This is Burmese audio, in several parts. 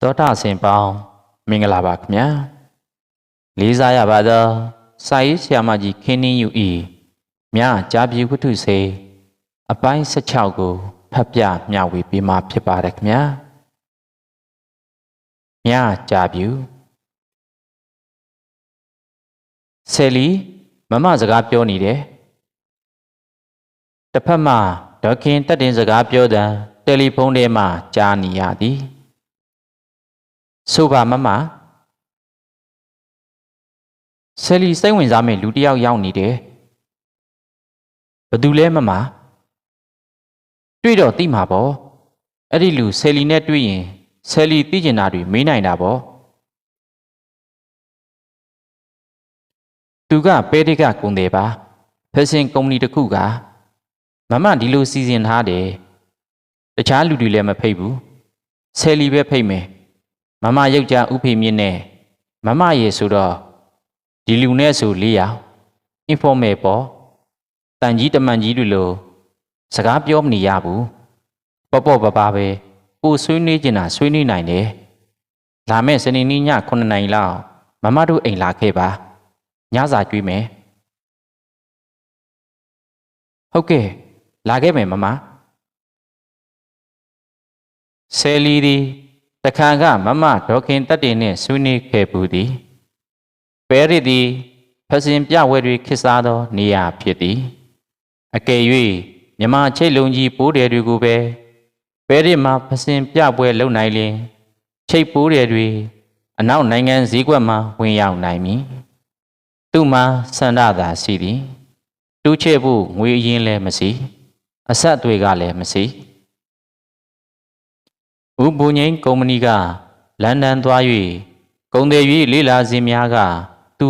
သောတာဆင်ပေါင်းမင်္ဂလာပါခင်ဗျာလေးစားရပါသောစာရေးဆရာမကြီးခင်းနှင်းယူဤမြကြားပြေဝတ္ထုစေအပိုင်း16ကိုဖတ်ပြမျှဝေပေးမှာဖြစ်ပါတယ်ခင်ဗျာမြကြားပြူဆယ်လီမမစကားပြောနေတယ်တစ်ဖက်မှာဒေါက်ခင်တက်တင်စကားပြောတဲ့တယ်လီဖုန်းထဲမှာကြားနေရသည် ဆိုပါမမဆယ်လီစိတ်ဝင်စားမဲ့လူတစ်ယောက်ရောက်နေတယ်ဘသူလဲမမတွေ့တော့သိမှာပေါ့အဲ့ဒီလူဆယ်လီနဲ့တွေ့ရင်ဆယ်လီသိကျင်တာတွေမေးနိုင်တာပေါ့သူကပဲတိကကုန်တယ်ပါဖက်ရှင်ကုမ္ပဏီတစ်ခုကမမဒီလိုစီစဉ်ထားတယ်တခြားလူတွေလည်းမဖိတ်ဘူးဆယ်လီပဲဖိတ်မယ် မမယောက်ျားဥဖေမြင့်နဲ့မမရေဆိုတော့ဒီလူနဲ့ဆို၄ယောက် informal ပေါ့တန်ကြီးတမန်ကြီးတွေလိုစကားပြောမနေရဘူးပေါ့ပေါ့ပါပါပဲကိုဆွေးနွေးကျင်တာဆွေးနွေးနိုင်တယ်လာမဲ့စနေနေ့ည9နာရီလောက်မမတို့အိမ်လာခဲ့ပါညစာကျွေးမယ်ဟုတ်ကဲ့လာခဲ့မယ်မမဆယ်လီဒီ တခါကမမဒေါခင်တက်တင်နှင့်ဆွေးနွေးခဲ့ပူသည်ပဲရစ်သည်ဖစဉ်ပြဝဲတွေခစ်စားသောနေရာဖြစ်သည်အကယ်၍မြမချိတ်လုံးကြီးပိုးတယ်တွေကိုပဲပဲရစ်မှာဖစဉ်ပြပွဲလုပ်နိုင်လျင်ချိတ်ပိုးတယ်တွေအနောက်နိုင်ငံစည်းကွက်မှာဝင်ရောက်နိုင်မည်သူမှာဆန္ဒသာရှိသည် တူးချဲ့ဖို့ငွေအရင်လည်းမရှိအဆက်အသွေးကလည်းမရှိ ဦးဘုံငိမ့်ကုမ္ပဏီကလန်ဒန်သွား၍ကုန်တယ်၍လေးလာစဉ်များက သူ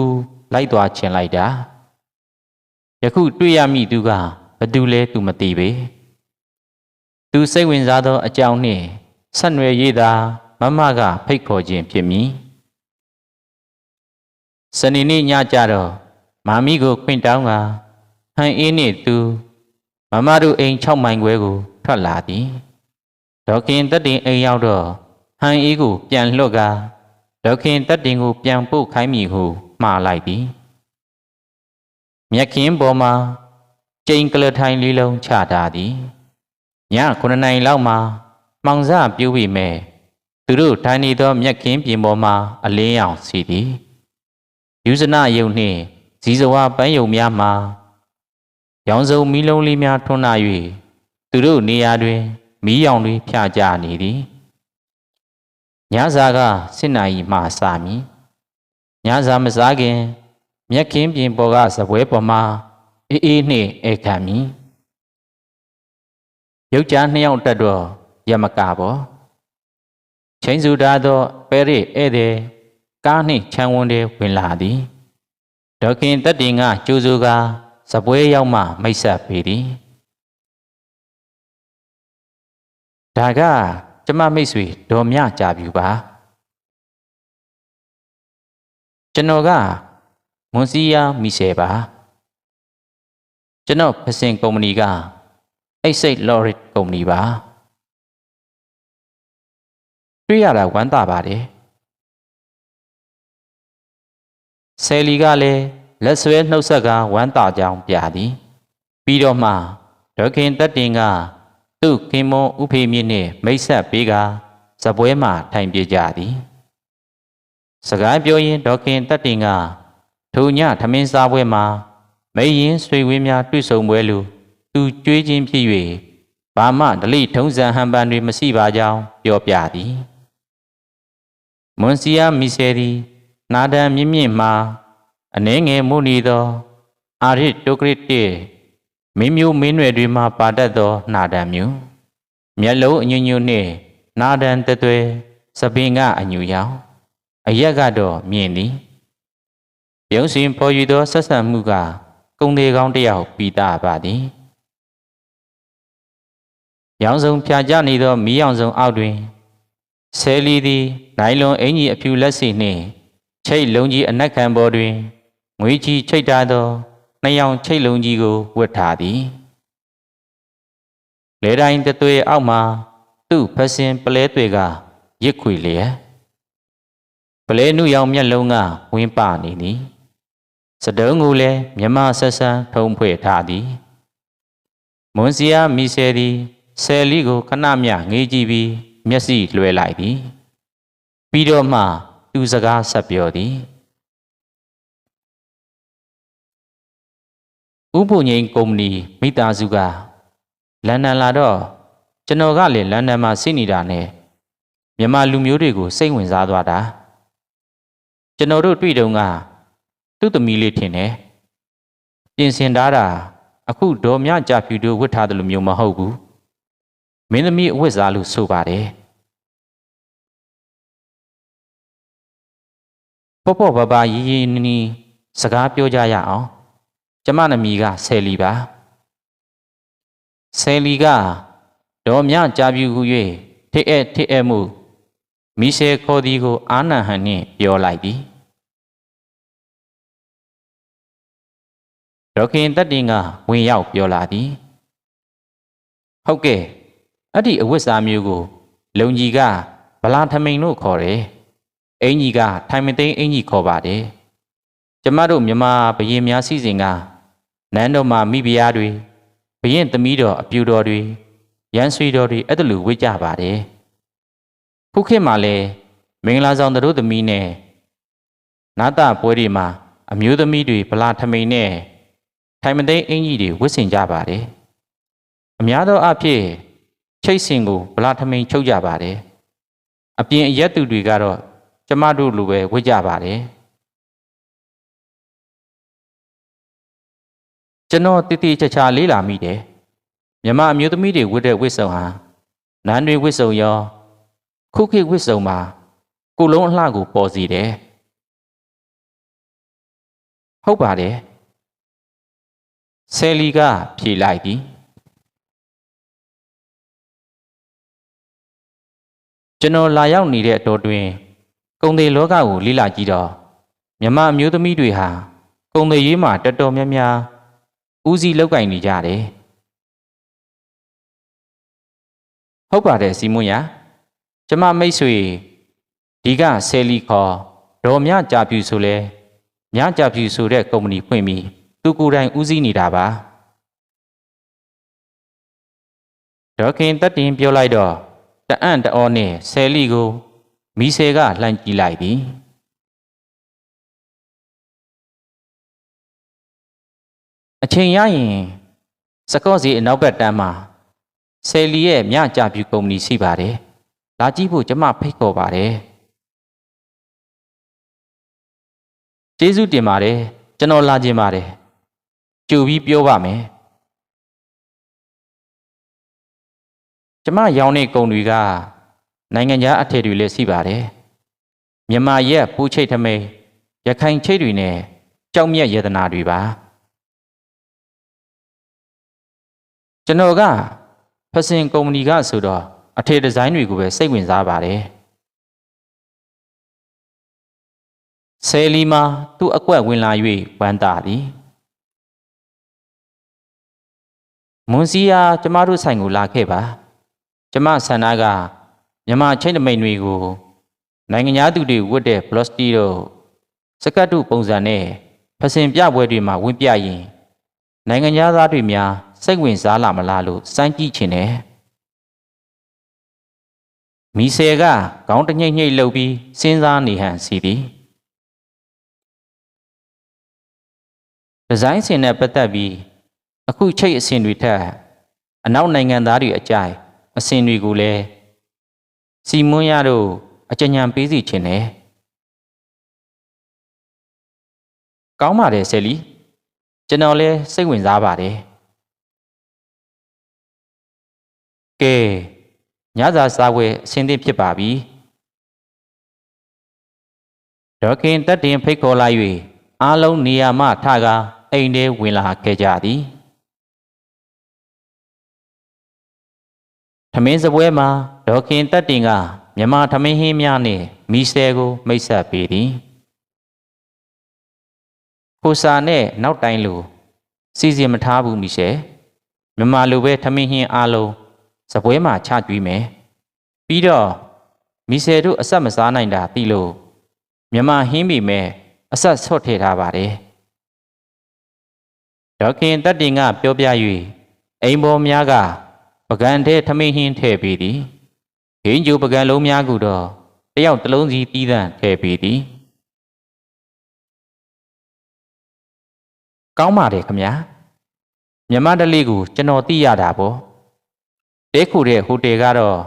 လိုက်သွားချင်လိုက်တာယခုတွေ့ရမိသူကဘသူလဲသူမသိပေသူစိတ်ဝင်စားသောအကြောင်းနှင့်ဆက်နွယ်ရည်သာမမကဖိတ်ခေါ်ခြင်းဖြစ်မည်စနေနေ့ညကြတော့မာမီကိုခွင့်တောင်းကဟန်အင်းနှင့်သူမမတို့အိမ်6မိုင်ခွဲကိုထွက်လာသည် ဒေါခင်တက်တင်အိမ်ရောက်တော့ဟန်အေးကိုပြန်လွတ်ကာဒေါခင်တက်တင်ကိုပြန်ပို့ခိုင်းမိဟုမှားလိုက်သည်မြက်ခင်းပေါ်မှာကျိန်ကလထိုင်လေးလုံးချထားသည်ည9နိုင်လောက်မှာမှောင်စပြူးပြီးမဲ့သူတို့ထိုင်နေသောမြက်ခင်းပြင်ပေါ်မှာအလင်းရောင်စီသည်ယူဇနာယုံနှင့်ဇီဇဝပန်းယုံများမှာရောင်စုံမီးလုံးလေးများထွန်းလာ၍သူတို့နေရာတွင် မီးရောင်တွေဖြာကြနေသည်ညစာကစစ်နာရီမှစမည်ညစာမစားခင် မြက်ခင်းပြင်ပေါ်ကစပွဲပေါ်မှာအေးအေးနှင့်ဧခံမည်ယောက်ျားနှစ်ယောက်တက်တော့ရမကပေါ်ချိန်စုထားသောပဲရစ်ဧည့်သည်ကားနှင့်ခြံဝန်းတွေဝင်လာသည်ဒေါခင်တက်တင်ကကျိုးစိုးကစပွဲရောက်မှမိတ်ဆက်ပေသည် ဒါကကျမမိတ်ဆွေဒေါ်မြကြပြူပါကျွန်တော်ကမွန်စီယာမီရှယ်ပါကျွန်တော်ဖစင်ကုမ္ပဏီကအိတ်စိတ်လော်ရစ်ကုမ္ပဏီပါတွေ့ရတာဝမ်းသာပါတယ်ဆယ်လီကလည်းလက်ဆွဲနှုတ်ဆက်ကဝမ်းသာကြောင်းပြသည် ပြီးတော့မှဒေါခင်တက်တင်က သူခင်မွန်ဥဖေမြင့်နှင့်မိတ်ဆက်ပေးကဇပွဲမှထိုင်ပြကြသည်စကားပြောရင်ဒေါခင်တက်တင်ကထိုညထမင်းစားပွဲမှာမိရင်ဆွေဝင်းများတွေ့ဆုံပွဲလိုသူကြွေးခြင်းဖြစ်၍ဘာမှဒလိထုံးစံဟန်ပန်တွေမရှိပါကြောင်းပြောပြသည်မွန်စီယာမီဆယ်သည်နာဒန်မြင့်မြင့်မှာအနှဲငယ်မုန်နေသော အာရစ်တိုကရစ်တေ မင်းမျိုးမင်းနွယ်တွေမှာပါတတ်သောနာဒံမျိုးမျက်လုံးအညွညွနှင့်နာဒံတသွဲစပင်ကအညူရောင်အရက်ကတော့မြင်သည်ပြုံးစင်ဖော်ယူသောဆက်ဆံမှုကကုံသေးကောင်းတစ်ယောက်ပြီးသားပါသည်ရောင်စုံဖြာကျနေသောမီးရောင်စုံအောက်တွင်ဆဲလီသည်နိုင်လွန်အင်ကြီးအဖြူလက်စီနှင့်ချိတ်လုံးကြီးအနက်ခံပေါ်တွင်ငွေကြီးချိတ်ထားသော နှစ်ယောင်ချိတ်လုံးကြီးကိုဝတ်ထားသည်လေတိုင်းတသွေးအောက်မှာသူ့ဖစင်ပလဲတွေကရစ်ခွေလျက်ပလဲနုရောင်မျက်လုံးကဝင်းပနေသည်စတုံးကိုလည်းမြမဆက်ဆန်းထုံဖွဲ့ထားသည်မွန်စီယာမီဆယ်သည်ဆယ်လီကိုခဏမျှငေးကြည့်ပြီးမျက်စိလွှဲလိုက်သည်ပြီးတော့မှသူစကားဆက်ပြောသည် ဥပုငိန်ကုမ္ပဏီမိသားစုကလန်ဒန်လာတော့ကျွန်တော်ကလည်းလန်ဒန်မှာစိနေတာနဲ့မြန်မာလူမျိုးတွေကိုစိတ်ဝင်စားသွားတာကျွန်တော်တို့တွေ့တုန်းကသူ့သမီးလေးထင်တယ်ပြင်ဆင်ထားတာအခုဒေါ်မြကြဖြူတို့ဝတ်ထားတယ်လို့မျိုးမဟုတ်ဘူးမင်းသမီးအဝတ်စားလို့ဆိုပါတယ်ပေါ့ပေါ့ပါပါရီရီနီနီစကားပြောကြရအောင် ကျမနမီကဆယ်လီပါဆယ်လီကဒေါ်မြကြဖြူဟု၍ထိအဲ့ထိအဲ့မှုမီရှယ်ခေါ်ဒီကို အာနန်ဟန်နှင့်ပြောလိုက်သည်ဒေါခင်တက်တင်ကဝင်ရောက်ပြောလာသည်ဟုတ်ကဲ့အဲ့ဒီအဝတ်စားမျိုးကို လုံကြီးကဗလာထမိန်လို့ခေါ်တယ်အင်ကြီးကထိုင်မသိန်းအင်ကြီးခေါ်ပါတယ်ကျမတို့မြမဘရင်များစီစဉ်က နန်းတော်မှာမိဖုရားတွေဘရင်သမီးတော်အပြူတော်တွေရန်ဆွေတော်တွေအဲ့ဒါလိုဝေ့ကြပါတယ်ခုခေတ်မှာလဲမင်္ဂလာဆောင်တို့သမီးနဲ့နာတာပွဲတွေမှာအမျိုးသမီးတွေဗလာထမိန်နဲ့ထိုင်မသိန်းအင်ကြီးတွေဝတ်ဆင်ကြပါတယ်အများသောအားဖြင့်ချိတ်စင်ကိုဗလာထမိန်ချုပ်ကြပါတယ်အပြင်အရက်သူတွေကတော့ကျမတို့လိုပဲဝတ်ကြပါတယ် ကျွန်တော်တည်တည်ချာချာလေးလာမိတယ်မြမအမျိုးသမီးတွေဝတ်တဲ့ဝတ်စုံဟာနန်းတွေဝတ်စုံရော ခုခေတ်ဝတ်စုံမှာကိုလုံးအလှကိုပေါ်စီတယ်ဟုတ်ပါတယ်ဆယ်လီကဖြေလိုက်သည်ကျွန်တော်လာရောက်နေတဲ့အတော်တွင်ကုံသေးလောကကိုလိလာကြည့်တော့မြမအမျိုးသမီးတွေဟာကုံသေးရေးမှာတော်တော်များများ ဦးစီးလောက်ကင်နေကြတယ်ဟုတ်ပါတယ်စီမွန်ရကျမမိတ်ဆွေဒီကဆယ်လီခေါ်ဒေါ်မြကြပြူဆိုလဲမြကြပြူဆိုတဲ့ကုမ္ပဏီဖွင့်ပြီးသူကိုယ်တိုင်ဦးစီးနေတာပါဒေါခင်တက်တင်ပြောလိုက်တော့တအံ့တအောနဲ့ဆယ်လီကိုမီဆယ်ကလှမ်းကြည့်လိုက်သ အချိန်ရရင်စကော့စီအနောက်ဘက်တန်းမှာဆယ်လီရဲ့မြကြပြူကုမ္ပဏီရှိပါတယ်လာကြည့်ဖို့ကျမဖိတ်ခေါ်ပါတယ်ကျေးဇူးတင်ပါတယ်ကျွန်တော်လာခြင်းပါတယ်ကြိုပြီးပြောပါမယ်ကျမရောင်းတဲ့ကုံတွေကနိုင်ငံခြားအထည်တွေလည်းရှိပါတယ်မြန်မာရက်ပူချိတ်ထမိန်ရခိုင်ချိတ်တွေနဲ့ကြောက်မြက်ယတနာတွေပါ ကျွန်တော်ကဖစင်ကုမ္ပဏီကဆိုတော့အထည်ဒီဇိုင်းတွေကိုပဲစိတ်ဝင်စားပါတယ်ဆယ်လီမှာသူ့အကွက်ဝင်လာ၍ဝမ်းသာသည်မွန်စီယာကျမတို့ဆိုင်ကိုလာခဲ့ပါ ကျမဆန္ဒကမြမချင်းတမိန်တွေကိုနိုင်ငံသားသူတွေဝတ်တဲ့ဘလော့စတီတို့စကတ်တုပုံစံနဲ့ဖစင်ပြပွဲတွေမှာဝင်ပြရင်နိုင်ငံသားတွေများ စိတ်ဝင်စားလာမလားလို့စမ်းကြည့်ချင်တယ်မီဆယ်ကခေါင်းတညိတ်ညိတ်လှုပ်ပြီးစဉ်းစားနေဟန်စီသည်ဒီဇိုင်းစင်နဲ့ပတ်သက်ပြီးအခုချိတ်အစဉ်တွေထက်အနောက်နိုင်ငံသားတွေအကြိုက်အစဉ်တွေကိုလည်းစီမွန်းရတို့အကြံဉာဏ်ပေးစီခြင်းနဲ့ကောင်းပါတယ်ဆယ်လီကျွန်တော်လည်းစိတ်ဝင်စားပါတယ် ကဲညစာစားဝဲအစင်းသင့်ဖြစ်ပါပြီဒေါခင်တက်တင်ဖိတ်ခေါ်လိုက်၍အားလုံးနေရာမှထကားအိမ်ထဲဝင်လာခဲ့ကြသည်ထမင်းစပွဲမှာဒေါခင်တက်တင်ကမြမထမင်းဟင်းများနှင့်မီဆဲကို မိတ်ဆက်ပေးသည်ကိုစာနဲ့နောက်တိုင်းလိုစီစဉ်မထားဘူးမီရှယ်မြမလိုပဲထမင်းဟင်းအားလုံး စပွဲမှာချကြွေးမယ်ပြီးတော့မိဆယ်တို့အဆက်မစားနိုင်တာသိလို့မြမဟင်းမိမဲ့အဆက်ဆော့ထည့်ထားပါတယ်ဒေါခင်တက်တင်ကပြောပြ၍အိမ်ပေါ်များကပကံထဲထမင်းဟင်းထည့်ပြီးသည်ဟင်းကျူပကံလုံးများကူတော့တယောက်တစ်လုံးစီတီးသန့်ထည့်ပြီးသည်ကောင်းပါတယ်ခမညာမြမတလေးကိုကျွန်တော်သိရတာပေါ့ တဲခုတဲ့ဟိုတယ်ကတော့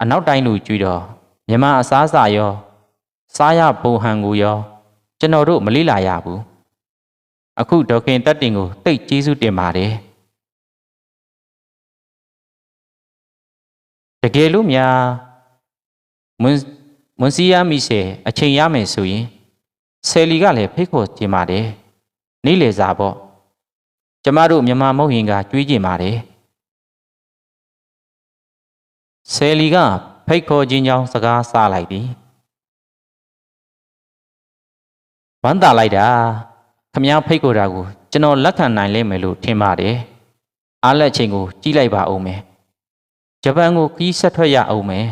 အနောက်တိုင်းလူကျွီတော့မြမအစားအစာရော စားရပုံဟန်ကိုရော ကျွန်တော်တို့မလေးလာရဘူးအခုဒေါခင်တက်တင်ကိုတိတ်ကျေးဇူးတင်ပါတယ်တကယ်လို့များမွန်မွန်စီယာမီရှေအချိန်ရမယ်ဆိုရင်ဆယ်လီကလည်းဖိတ်ခေါ်ခြင်းပါတယ်နေ့လေစာပေါ့ကျမတို့မြန်မာမဟုတ်ရင်ကကြွေးကြင်ပါတယ် ဆယ်လီကဖိတ်ခေါ်ခြင်းကြောင့်စကားဆလိုက်သည်ဝမ်းသာလိုက်တာခမည်းဖိတ်ခေါ်တာကိုကျွန်တော်လက်ခံနိုင်လိမ့်မယ်လို့ထင်ပါတယ်အားလက်ချိန်ကိုကြီးလိုက်ပါဦးမယ်ဂျပန်ကိုခီးဆက်ထွက်ရအောင်မယ်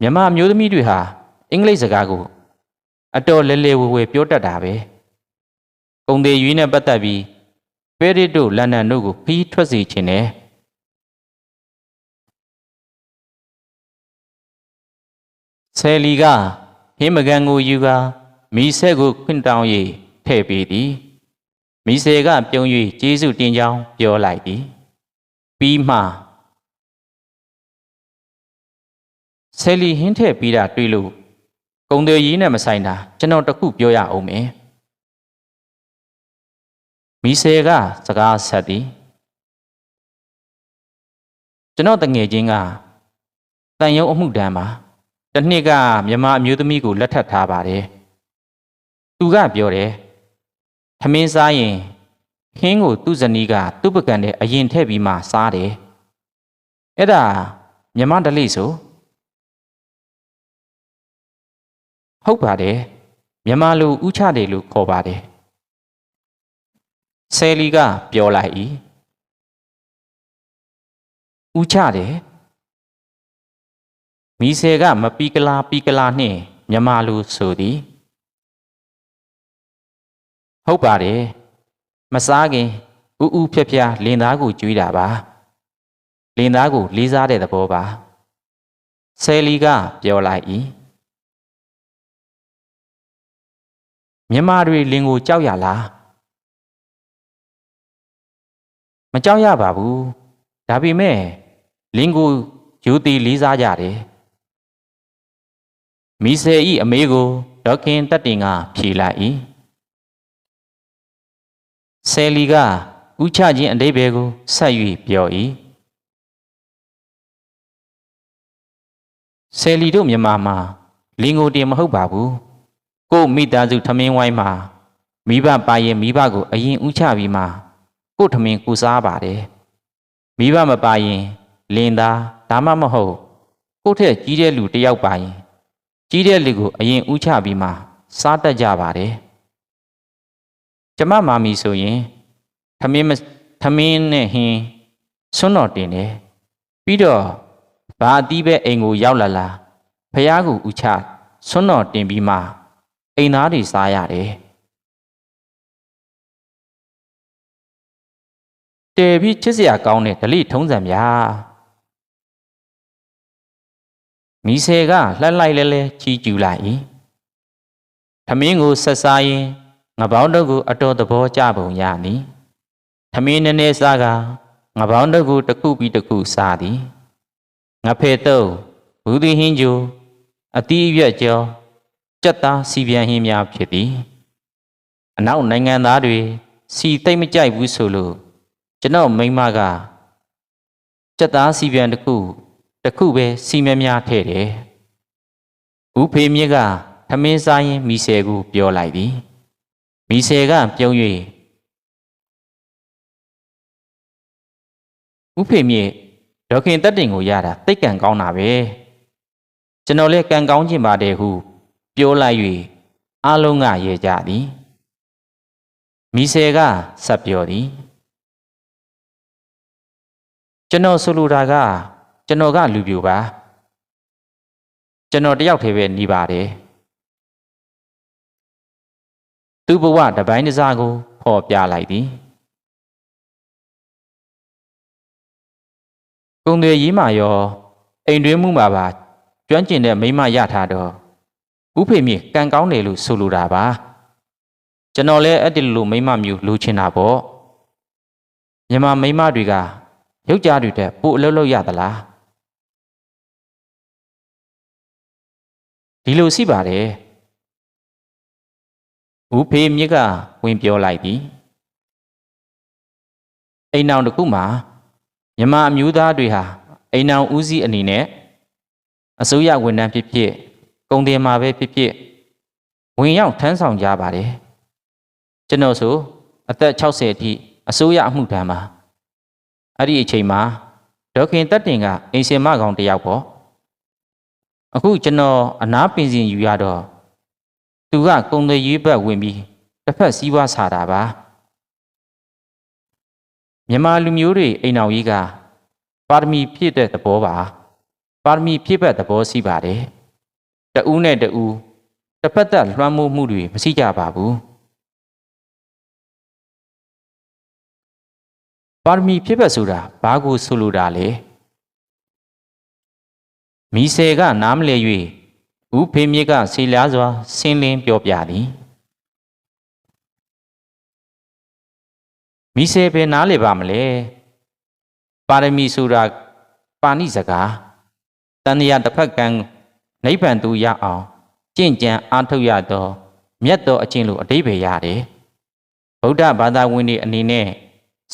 မြန်မာအမျိုးသမီးတွေဟာအင်္ဂလိပ်စကားကိုအတော်လဲလဲဝဲဝဲပြောတတ်တာပဲကုံသေးရွေးနဲ့ပတ်သက်ပြီးပဲရစ်တို့လန်ဒန်တို့ကိုခီးထွက်စေခြင်းနဲ့ ဆယ်လီကဟင်းမကန်ကိုယူကာမီဆက်ကိုခွင့်တောင်း၍ထည့်ပေးသည်မိစေကပြုံး၍ကျေးဇူးတင်ကြောင်းပြောလိုက်သည်ပြီးမှဆယ်လီဟင်းထည့်ပြီးတာတွေ့လို့ကုံတယ်ရီးနဲ့မဆိုင်တာကျွန်တော်တခုပြောရအောင်မယ်မိစေကစကားဆက်သည်ကျွန်တော်တငယ်ချင်းကတန်ယုံအမှုတန်းပါ တစ်နှစ်ကမြန်မာအမျိုးသမီးကိုလက်ထပ်ထားပါတယ်သူကပြောတယ်ထမင်းစားရင်ခင်းကိုသူ့ဇနီးကသူ့ပကံနဲ့အရင်ထည့်ပြီးမှစားတယ်အဲ့ဒါမြမဒလိဆိုဟုတ်ပါတယ်မြမလူဥချတယ်လို့ခေါ်ပါတယ်ဆယ်လီကပြောလိုက်၏ဥချတယ် မိဆယ်ကမပီကလာပီကလာနှင့်မြမလူဆိုသည်ဟုတ်ပါတယ်မစားခင်ဥဥဖြက်ဖြာလင်သားကိုကျွေးတာပါလင်သားကိုလေးစားတဲ့သဘောပါဆယ်လီကပြောလိုက်၏မြမတွေလင်ကိုကြောက်ရလားမကြောက်ရပါဘူးဒါပေမဲ့လင်ကိုယူတီလေးစားကြတယ် မိစေဤအမေကိုဒေါခင်တက်တင်ကဖြေလိုက်၏ဆယ်လီကဥချခြင်းအတိဘယ်ကိုဆက်၍ပြော၏ဆယ်လီတို့မြန်မာမှာလင်ကိုတင်မဟုတ်ပါဘူးကို့မိသားစုထမင်းဝိုင်းမှာမိဘပါရင်မိဘကိုအရင်ဥချပြီးမှကို့ထမင်းကိုစားပါတယ်မိဘမပါရင်လင်သားဒါမှမဟုတ်ကို့ထက်ကြီးတဲ့လူတယောက်ပါရင် ကြီးတဲ့လူကိုအရင်ဥချပြီးမှစားတတ်ကြပါတယ်ကျမမာမီဆိုရင်ထမင်းမထမင်းနဲ့ဟင်းဆွန်းတော်တင်တယ်ပြီးတော့ဘာအသီးပဲအိမ်ကိုရောက်လာလာဖះကိုဥချဆွန်းတော်တင်ပြီးမှအိမ်သားတွေစားရတယ်တဲပြီးချစ်စရာကောင်းတဲ့ဒလိထုံးစံဗျာ မိဆယ်ကလှက်လိုက်လဲလဲချီကျူလိုက်၏ထမင်းကိုဆက်စားရင်ငပေါင်းတို့ကိုအတော်သဘောကျပုံရသည်ထမင်းနည်းနည်းစားကငပေါင်းတို့ကိုတစ်ခုပြီးတစ်ခုစားသည်ငဖဲတော့ဘူးသည်ဟင်းကျိုအတီးအရွက်ကျော်ကြက်သားစီပြန်ဟင်းများဖြစ်သည်အနောက်နိုင်ငံသားတွေစီသိမ့်မကြိုက်ဘူးဆိုလို့ကျွန်တော်မိန်းမကကြက်သားစီပြန်တစ်ခု တစ်ခုပဲစီမြများထည့်တယ်ဦးဖေမြင့်ကထမင်းစားရင်မိဆယ်ကိုပြောလိုက်သည်မိဆယ်ကပြုံး၍ဥဖေမြေဒေါခင်တက်တင်ကိုရတာတိတ်ကံကောင်းတာပဲကျွန်တော်လည်းကံကောင်းခြင်းပါတယ်ဟု ပြောလိုက်၍အလုံးကရေကြသည်မိဆယ်ကဆက်ပြောသည်ကျွန်တော်ဆိုလိုတာက ကျွန်တော်ကလူပြိုပါကျွန်တော်တယောက်တည်းပဲနေပါတယ်သူ့ဘဝတစ်ပိုင်းတစ်စားကိုဖော်ပြလိုက်သည်ကုံတွေရေးမှရောအိမ်တွင်းမှုမှာပါကျွမ်းကျင်တဲ့မိန်းမရထားတော့ဥဖေမြေကံကောင်းတယ်လို့ဆိုလိုတာပါကျွန်တော်လည်းအဲ့ဒီလိုမိန်းမမျိုးလိုချင်တာပေါ့မြန်မာမိန်းမတွေကယောက်ျားတွေတက်ပို့အလုပ်လုပ်ရသလား ဒီလိုရှိပါတယ်ဦးဖေမြစ်ကဝင်ပြောလိုက်သည်အိမ်နောင်တစ်ခုမှာမြမအမျိုးသားတွေဟာအိမ်နောင်ဦးစီးအနေနဲ့အစိုးရဝန်ထမ်းဖြစ်ဖြစ်ကုန်တယ်မှာပဲဖြစ်ဖြစ်ဝင်ရောက်ထမ်းဆောင်ကြပါတယ်ကျွန်တော်ဆိုအသက်60အထိအစိုးရအမှုထမ်းပါအဲ့ဒီအချိန်မှာဒေါခင်တက်တင်ကအိမ်ရှင်မကောင်တယောက်ပေါ့ အခုကျွန်တော်အနာပင်စင်ယူရတော့သူကကုံတွေရေးဘက်ဝင်ပြီးတစ်ဖက်စီးပွားစားတာပါမြန်မာလူမျိုးတွေအိမ်အောင်ကြီးကပါရမီဖြည့်တဲ့သဘောပါပါရမီဖြည့်ဘက်သဘောရှိပါတယ်တဦးနဲ့တဦးတစ်ဖက်သက်လွှမ်းမိုးမှုတွေမရှိကြပါဘူးပါရမီဖြည့်ဘက်ဆိုတာဘာကိုဆိုလိုတာလဲ မိစေကနားမလဲ၍ဦးဖေမြစ်ကဆီလားစွာဆင်းလင်းပြောပြသည်မိစေပဲနားလေပါမလဲပါရမီဆိုတာပါဏိစကားတန်တရားတစ်ဖက်ကံနိဗ္ဗာန်သူရအောင်ကြင့်ကြံအားထုတ်ရသောမြတ်သောအကျင့်လို့အတိပ္ပယ်ရတယ်ဗုဒ္ဓဘာသာဝင်တွေအနေနဲ့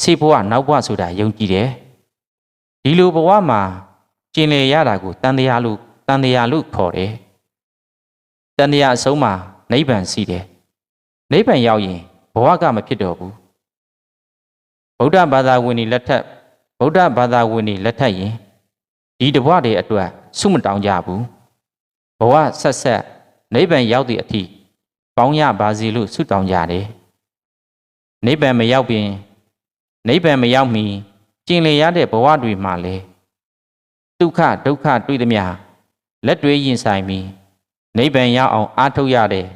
စေဘဝနောက်ဘဝဆိုတာယုံကြည်တယ်ဒီလိုဘဝမှာ ကျင်လေရတာကိုတန်တရားလို့တန်တရားလို့ခေါ်တယ်တန်တရားအဆုံးမှာနိဗ္ဗာန်ရှိတယ်နိဗ္ဗာန်ရောက်ရင်ဘဝကမဖြစ်တော့ဘူးဗုဒ္ဓဘာသာဝင်တွေလက်ထက်ဗုဒ္ဓဘာသာဝင်တွေလက်ထက်ရင်ဒီတဘဝတွေအတွက်ဆုမတောင်းကြဘူးဘဝဆက်ဆက်နိဗ္ဗာန်ရောက်သည့်အထိပေါင်းရပါစေလို့ဆုတောင်းကြတယ်နိဗ္ဗာန်မရောက်ပြင်နိဗ္ဗာန်မရောက်မီကျင်လေရတဲ့ဘဝတွေမှာလေ ဒုက္ခဒုက္ခတွေ့သည်များလက်တွေရင်ဆိုင်ပြီးနိဗ္ဗာန်ရောက်အောင်အားထုတ်ရတဲ့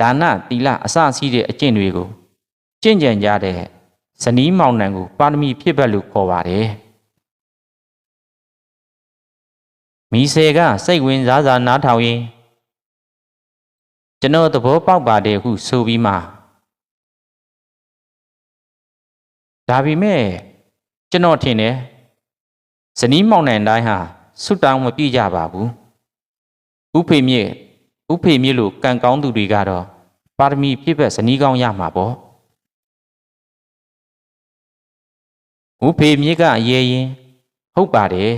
ဒါနသီလအစရှိတဲ့အကျင့်တွေကိုကျင့်ကြံကြတဲ့ဇနီးမောင်နှံကိုပါရမီဖြစ်ဘက်လို့ခေါ်ပါတယ်မိစေကစိတ်ဝင်စားစားနားထောင်ရင်ကျွန်တော်သဘောပေါက်ပါတယ်ဟုဆိုပြီးမှဒါပေမဲ့ကျွန်တော်ထင်တယ် ဇနီးမောင်နှံတိုင်းဟာဆွတောင်းမပြည့်ကြပါဘူးဥဖေမြင့်ဥဖေမြင့်လို့ကံကောင်းသူတွေကတော့ပါရမီပြည့်ဘက်ဇနီးကောင်းရမှာပေါ့ဥဖေမြင့်ကအရေးရင်ဟုတ်ပါတယ်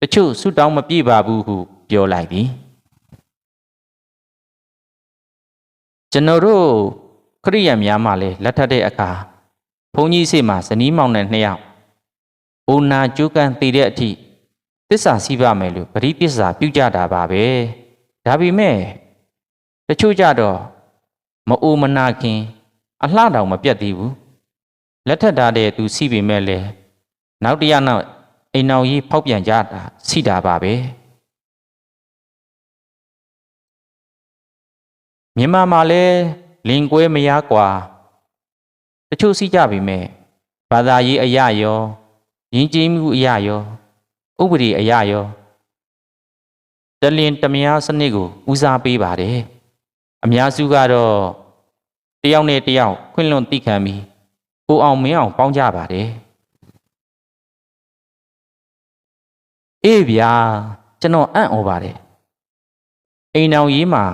တချို့ဆွတောင်းမပြည့်ပါဘူးဟုပြောလိုက်သည်ကျွန်တော်တို့ခရိယံများမှလည်းလက်ထပ်တဲ့အခါဘုန်းကြီးစိတ်မှာဇနီးမောင်နှံနှစ်ယောက် အိုနာကျိုးကန်တည်တဲ့အထိတစ္ဆာစီးပါမယ်လို့ပရိသစ္စာပြုကြတာပါပဲဒါပေမဲ့တချို့ကြတော့မအိုမနာခင်အလှတောင်မပြတ်သေးဘူးလက်ထက်ထားတဲ့သူစီးပေမဲ့လေနောက်တရနောက်အိမ်နောက်ကြီးဖောက်ပြန်ကြတာစီတာပါပဲမြန်မာမှာလဲလင်ကွဲမရกว่าတချို့စီးကြပြီမဲ့ဘာသာရေးအရာရော ယဉ်ကျေးမှုအရာရောဥပဒေအရာရောတလင်တမယားစနစ်ကိုဦးစားပေးပါတယ်အများစုကတော့တယောက်နဲ့တယောက်ခွင့်လွန်သိခံပြီးကိုအောင်မင်းအောင်ပေါင်းကြပါတယ်အေးဗျာကျွန်တော်အံ့ဩပါတယ်အိမ်အောင်ရေးမှာ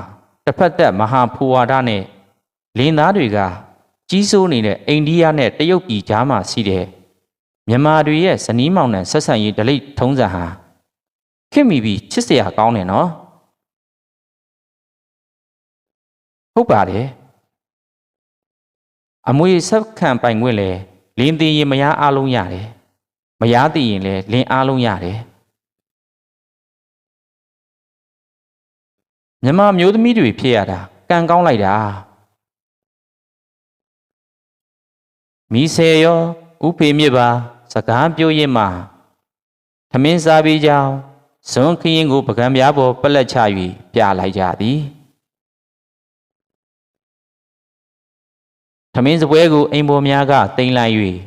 တစ်ဖက်သက်မဟာဖွာဝါဒနဲ့လင်းသားတွေကကြီးစိုးနေတဲ့အိန္ဒိယနဲ့တရုတ်ပြည်ကြားမှာရှိတဲ့ မြန်မာတွေရဲ့ဇနီးမောင်နှံဆက်ဆံရေးဒလိထုံးစံဟာခင်မိပြီးချစ်စရာကောင်းတယ်နော်ဟုတ်ပါတယ်အမွေဆက်ခံပိုင်ခွင့်လဲလင်းသေးရင်မရအားလုံးရတယ်မရသေးရင်လဲလင်းအားလုံးရတယ်မြမမျိုးသမီးတွေဖြစ်ရတာကံကောင်းလိုက်တာမီဆယ်ရောဥဖေမြစ်ပါ စကားပြောရင်မှသမင်းစားပြီးကြောင်းဇွန်ခရင်ကိုပကံပြားပေါ်ပလက်ချ၍ပြလိုက်ကြသည်ထမင်းစပွဲကိုအိမ်ပေါ်များကတင်လိုက်၍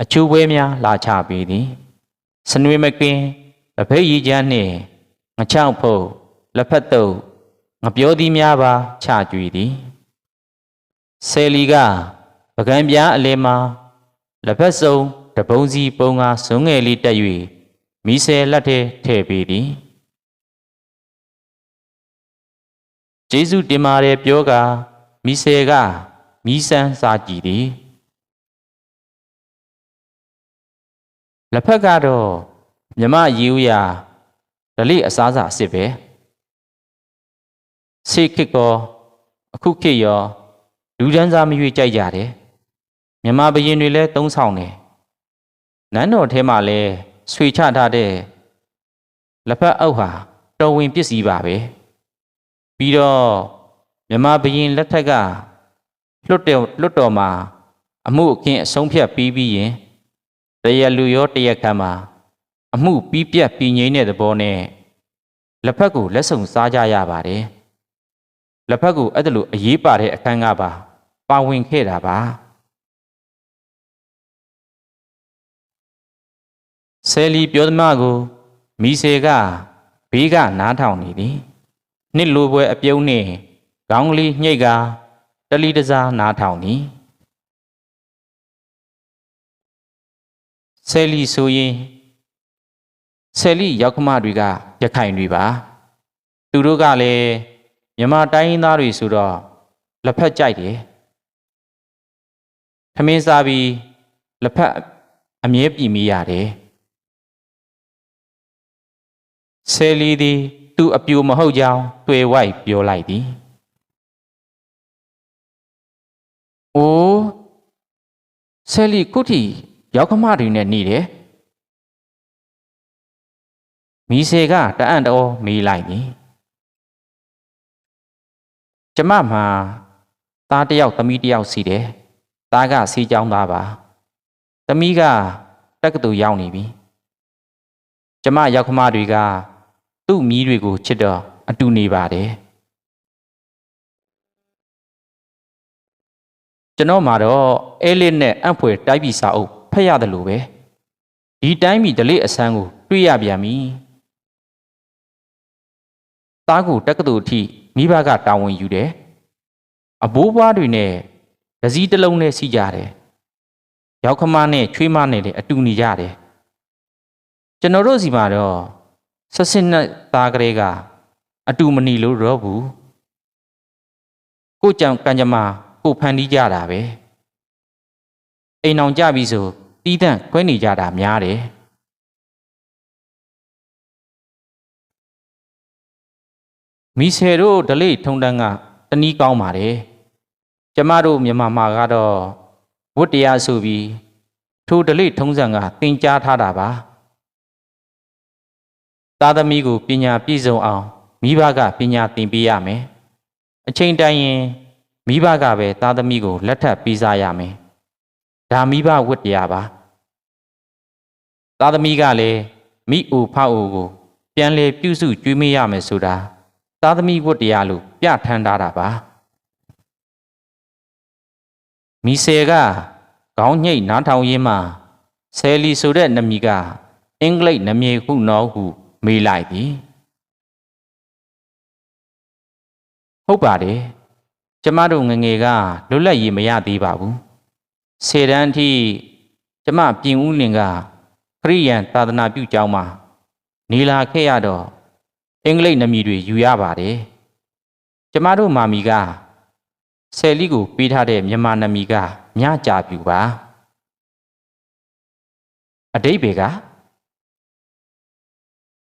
အချိုးပွဲများလာချပေးသည်စနွေမကင်းလက်ဖက်ရည်ချမ်းနှင့်ငချောက်ဖုတ်လက်ဖက်တုပ်ငပြောသည်များပါချကြွေသည်ဆယ်လီကပကံပြားအလဲမှာလက်ဖက်စုံ တပုံစီပုံကဇွန်ငယ်လေးတက်၍မိဆယ်လက်ထဲထည့်ပေးသည်ကျေးဇူးတင်ပါတယ်ပြောကမိဆယ်ကမိဆန်းစားကြည့်သည်လက်ဖက်ကတော့မြမရေဦးရာဒလိအစားစာအစ်စ်ပဲစိတ်ခစ်ကောအခုခေတ်ရောလူဒန်းစားမရွေ့ကြိုက်ကြတယ်မြမဘရင်တွေလည်းသုံးဆောင်တယ် နန်းတော်ထဲမှာလည်းဆွေချထားတဲ့လက်ဖက်အုပ်ဟာတော်ဝင်ပစ္စည်းပါပဲပြီးတော့မြမဘရင်လက်ထက်ကလွတ်တော်လွတ်တော်မှာအမှုအခင်းအဆုံးဖြတ်ပြီးပြီးရင်တရလူရောတရက်ခံမှာအမှုပြီးပြတ်ပြီးငိမ့်တဲ့သဘောနဲ့လက်ဖက်ကိုလက်ဆောင်စားကြရပါတယ်လက်ဖက်ကိုအဲ့ဒါလိုအရေးပါတဲ့အခန်းကပါပါဝင်ခဲ့တာပါ ဆယ်လီပြောသမားကိုမီဆေကဘေးကနားထောင်နေသည်နှစ်လိုပွဲအပြုံးနှင့်ခေါင်းကလေးညှိတ်ကတလီတစားနားထောင်သည်ဆယ်လီဆိုရင်ဆယ်လီရောက်ခမတွေကရခိုင်တွေပါ သူတို့ကလည်းမြမတိုင်းရင်းသားတွေဆိုတော့လက်ဖက်ကြိုက်တယ်ထမင်းစားပြီးလက်ဖက်အမြဲပြည်မိရတယ် ဆယ်လီသည် သူအပြူမဟုတ်ကြောင်းတွေ့ဝိုက်ပြောလိုက်သည်။အိုးဆယ်လီခုထိရောက်ခမတွေနဲ့နေတယ်။မီဆေကတအံ့တော်မေးလိုက်သည်။ကျမမှာသားတစ်ယောက်သမီးတစ်ယောက်စီတယ်။သားကစီးကြောင်းသားပါ။သမီးကတက္ကသိုလ်ရောက်နေပြီ။ကျမရောက်ခမတွေက သူ့မြီးတွေကိုချစ်တော့အတူနေပါတယ်ကျွန်တော်မှာတော့အဲလစ်နဲ့အံ့ဖွယ်တိုက်ပြည်စာအုပ်ဖတ်ရတယ်လို့ပဲဒီတိုင်းပြည်ဒလိအဆန်းကို တွေ့ရပြန်ပြီသားကိုတက္ကသိုလ်အထိမိဘကတာဝန်ယူတယ်အဘိုးဘွားတွေနဲ့ဒစည်းတစ်လုံးနဲ့စီကြတယ်ရောက်ခမနဲ့ချွေးမနဲ့လည်းအတူနေကြတယ်ကျွန်တော်တို့စီမှာတော့ ဆက်စစ်နဲ့သားကလေးကအတူမနီလို့တော့ဘူးကိုကြောင့်ကံကြမ္မာကိုဖန်တီးကြတာပဲအိမ်အောင်ကြပြီဆိုတီးတန့်ခွဲနေကြတာများတယ်မီဆယ်တို့ဒလိထုံတန်းကတနည်းကောင်းပါတယ်ကျမတို့မြန်မာမှာကတော့ဝတ်တရားဆိုပြီးထိုဒလိထုံးစံကသင်ကြားထားတာပါ သားသမီးကိုပညာပြည့်စုံအောင်မိဘကပညာသင်ပေးရမယ်အချိန်တိုင်းရင်မိဘကပဲသားသမီးကိုလက်ထပ်ပေးစားရမယ်ဒါမိဘဝတ်တရားပါသားသမီးကလည်းမိအိုဖအိုကို ပြန်လေပြုစုကျွေးမရမယ်ဆိုတာသားသမီးဝတ်တရားလို့ပြဋ္ဌာန်းထားတာပါမိဆယ်ကခေါင်းညိတ်နားထောင်ရင်းမှဆယ်လီဆိုတဲ့နမီကအင်္ဂလိပ်နမြေဟုနော်ဟု မေးလိုက်သည်ဟုတ်ပါတယ်ကျမတို့ငငယ်ကလွတ်လပ်ရေးမရသေးပါဘူးဆယ်တန်းအထိကျမပြင်ဦးလင်ကခရိယန်သာသနာပြုကျောင်းမှာနေလာခဲ့ရတော့အင်္ဂလိပ်နမီတွေယူရပါတယ်ကျမတို့မာမီကဆယ်လီကိုပေးထားတဲ့မြန်မာနမီကညကြပြူပါအတိတ်ဘေက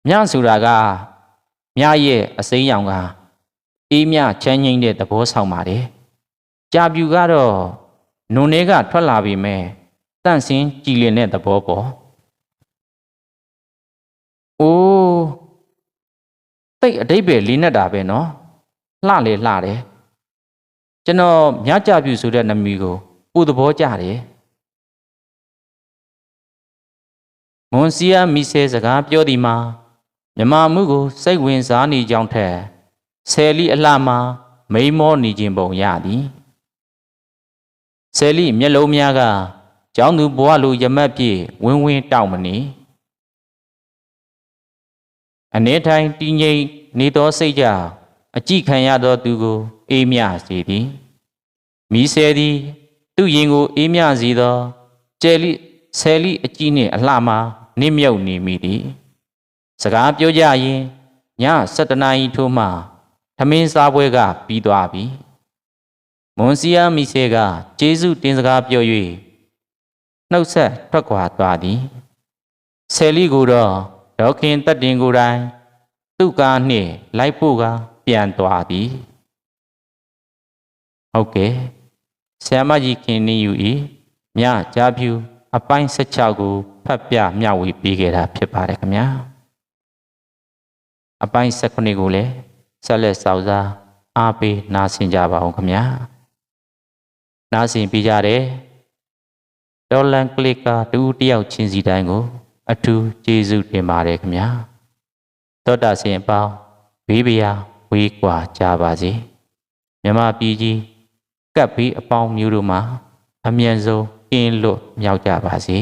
မြဆိုတာကမြရဲ့အစိမ်းရောင်ကအေးမြချမ်းငိမ့်တဲ့သဘောဆောင်ပါတယ်။ကြာပြူကတော့နုံတွေကထွက်လာပြီမဲ့တန့်စင်းကြည်လင်တဲ့သဘောပေါ့။အိုးတိတ်အတိတ်ပဲလေးနဲ့တာပဲနော်။လှလေလှတယ်။ကျွန်တော်မြကြပြူဆိုတဲ့နမီကိုပူသဘောကြတယ်။မွန်စီယာမီဆဲစကားပြောဒီမှာ မြမမှုကိုစိတ်ဝင်စားနေကြောင်းထက်ဆယ်လီအလှမှာမိန်မောနေခြင်းပုံရသည်ဆယ်လီမျက်လုံးများကကျောင်းသူဘဝလိုရမက်ပြေဝင်းဝင်းတောက်မနေအနေထိုင်တည်ငြိမ်နေသောစိတ်ကြောင့်အကြည့်ခံရသောသူကို အေးမြစေသည်မိဆယ်သည် သူ့ရင်ကိုအေးမြစေသောကျယ်လိဆယ်လိအကြည့်နှင့်အလှမှာနစ်မြုပ်နေမိသည် စကားပြောကြရင်ည7နာရီထိုးမှထမင်းစားပွဲကပြီးသွားပြီမွန်စီယာမီဆဲကကျေးဇူးတင်စကားပြော၍နှုတ်ဆက်ထွက်ခွာသွားသည်ဆယ်လီကိုတော့ဒေါခင်တက်တင်ကိုယ်တိုင်သူ့ကားနှင့်လိုက်ဖို့ကပြန်သွားသည်ဟုတ်ကဲ့ဆရာမကြီးခင်နေယူ၏မြကြားဖြူအပိုင်း16ကိုဖတ်ပြမျှဝေပေးခဲ့တာဖြစ်ပါတယ်ခင်ဗျာ အပိုင်း၁၉ကိုလည်းဆက်လက်စောင့်စားအားပေးနားဆင်ကြပါအောင်ခင်ဗျာနားဆင်ပေးကြတယ်ဒေါ်လန်ကလစ်ကတူတယောက်ချင်းစီတိုင်းကို အထူးကျေးဇူးတင်ပါတယ်ခင်ဗျာသောတာရှင်အပေါင်းဘေးပရာဝေးကွာကြပါစေမြမပြည်ကြီးကပ်ပြီးအပေါင်းမျိုးတို့မှာအမြန်ဆုံးကင်းလွတ်မြောက်ကြပါစေ